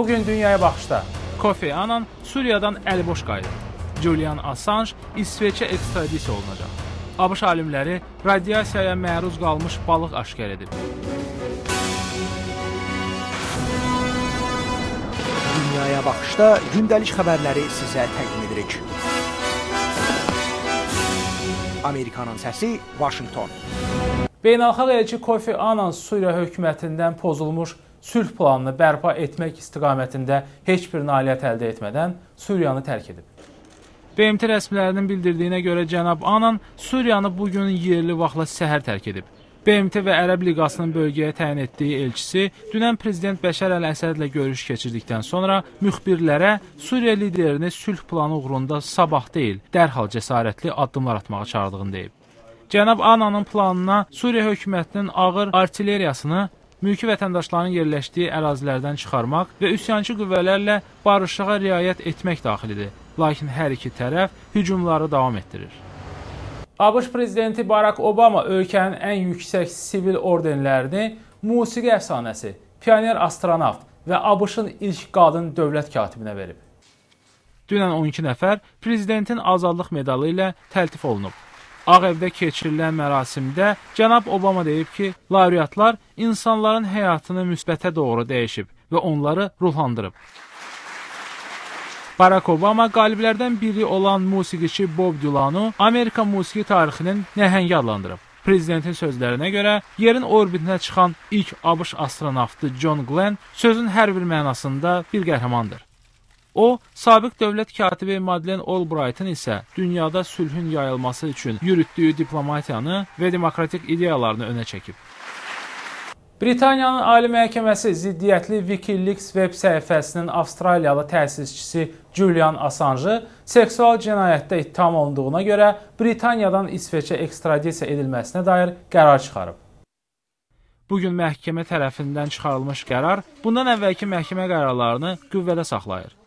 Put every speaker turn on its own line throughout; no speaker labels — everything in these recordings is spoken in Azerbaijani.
Bugün dünyaya baxışda
Kofi Annan Suriyadan əliboş qayıdır. Julian Assange İsveçə ekstradisiya olunacaq. ABŞ alimləri radiasiyaya məruz qalmış balıq aşkar edib.
Dünyaya baxışda gündəlik xəbərləri sizə təqdim edirik. Amerikanın səsi Washington.
Beynəlxalq elçi Kofi Annan Suriya hökumətindən pozulmuş sülh planını bərpa etmək istiqamətində heç bir nailiyyət əldə etmədən Suriyanı tərk edib.
BMT rəsmilərinin bildirdiyinə görə cənab Annan Suriyanı bu gün yerli vaxtla səhər tərk edib. BMT və Ərəb Liqasının bölgəyə təyin etdiyi elçisi dünən prezident Bəşər Əl-Əsədlə görüş keçirdikdən sonra müxbirlərə Suriya liderini sülh planı uğrunda sabah deyil, dərhal cəsarətli addımlar atmağa çağırdığını deyib. Cənab Annanın planına Suriya hökumətinin ağır artilleriyasını mülki vətəndaşların yerləşdiyi ərazilərdən çıxarmaq və üsyançı qüvvələrlə barışlığa riayət etmək daxilidir. Lakin hər iki tərəf hücumları davam etdirir.
ABŞ prezidenti Barack Obama ölkənin ən yüksək sivil ordenlərini musiqi əfsanəsi, pioner astronavt və ABŞ-ın ilk qadın dövlət katibinə verib.
Dünən 12 nəfər prezidentin azadlıq medalı ilə təltif olunub. Ağ evdə keçirilən mərasimdə cənab Obama deyib ki, laureatlar insanların həyatını müsbətə doğru dəyişib və onları ruhlandırıb. Barack Obama qaliblərdən biri olan musiqiçi Bob Dylan'ı Amerika musiqi tarixinin nəhəngi adlandırıb. Prezidentin sözlərinə görə yerin orbitinə çıxan ilk ABŞ astronavtı John Glenn sözün hər bir mənasında bir qəhrəmandır. O, sabiq dövlət katibi Madeleine Albrightın isə dünyada sülhün yayılması üçün yürütdüyü diplomatiyanı və demokratik ideyalarını önə çəkib.
Britaniyanın Ali Məhkəməsi ziddiyyətli WikiLeaks veb səhifəsinin Avstraliyalı təsisçisi Julian Assange seksual cinayətdə ittiham olunduğuna görə Britaniyadan İsveçə ekstradisiya edilməsinə dair qərar çıxarıb.
Bu gün məhkəmə tərəfindən çıxarılmış qərar bundan əvvəlki məhkəmə qərarlarını qüvvədə saxlayır.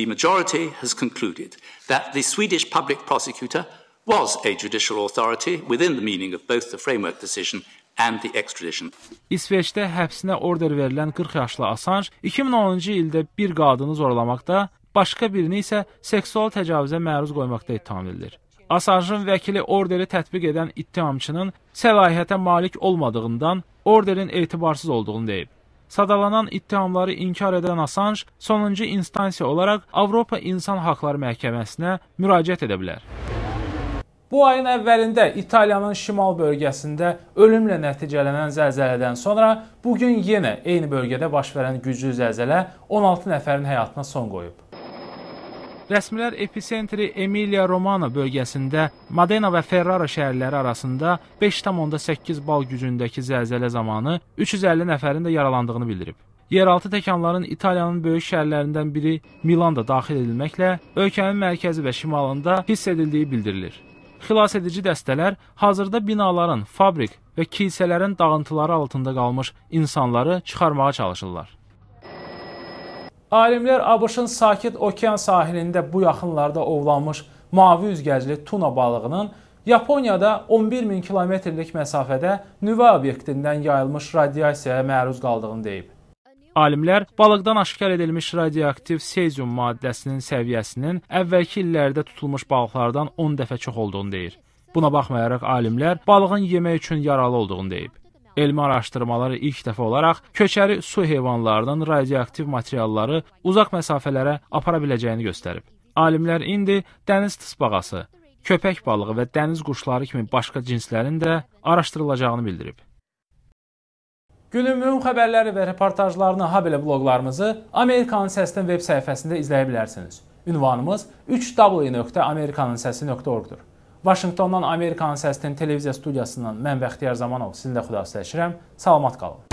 The majority has concluded that the Swedish public prosecutor was a judicial authority within the meaning of both the framework decision and the extradition.
İsveçdə həbsinə order verilən 40 yaşlı Assange 2010-cu ildə bir qadını zorlamaqda, başqa birini isə seksual təcavüzə məruz qoymaqda ittiham edilir. Assange'ın vəkili orderi tətbiq edən ittihamçının səlahiyyətə malik olmadığından orderin etibarsız olduğunu deyib. Sadalanan ittihamları inkar edən Assange sonuncu instansiya olaraq Avropa İnsan Haqları Məhkəməsinə müraciət edə bilər.
Bu ayın əvvəlində İtaliyanın şimal bölgəsində ölümlə nəticələnən zəlzələdən sonra bu gün yenə eyni bölgədə baş verən güclü zəlzələ 16 nəfərin həyatına son qoyub.
Rəsmilər epitsentri Emilia Romana bölgəsində Modena və Ferrara şəhərləri arasında 5,8 bal gücündəki zəlzələ zamanı 350 nəfərin də yaralandığını bildirib. Yeraltı təkanların İtaliyanın böyük şəhərlərindən biri Milanda daxil edilməklə ölkənin mərkəzi və şimalında hiss edildiyi bildirilir. Xilasedici dəstələr hazırda binaların, fabrik və kilsələrin dağıntıları altında qalmış insanları çıxarmağa çalışırlar.
Alimlər ABŞ-ın Sakit Okean sahilində bu yaxınlarda ovlanmış mavi üzgəcli tuna balığının Yaponiyada 11 min kilometrlik məsafədə nüvə obyektindən yayılmış radiasiyaya məruz qaldığını deyib.
Alimlər balıqdan aşkar edilmiş radioaktiv sezium maddəsinin səviyyəsinin əvvəlki illərdə tutulmuş balıqlardan 10 dəfə çox olduğunu deyir. Buna baxmayaraq alimlər balığın yemək üçün yaralı olduğunu deyib. Elmi araşdırmalar ilk dəfə olaraq köçəri su heyvanlarının radioaktiv materialları uzaq məsafələrə apara biləcəyini göstərib. Alimlər indi dəniz tısbağası, köpək balığı və dəniz quşları kimi başqa cinslərin də araşdırılacağını bildirib.
Günün mühüm xəbərləri və reportajlarını habelə bloqlarımızı Amerikanın Səsinin veb səhifəsində izləyə bilərsiniz. Ünvanımız 3w.amerikanınsəsi.org-dur. Vaşinqtondan Amerikanın Səsinin televiziya studiyasından mən Bəxtiyar Zamanov sizinlə xudafizləşirəm. Salamat qalın.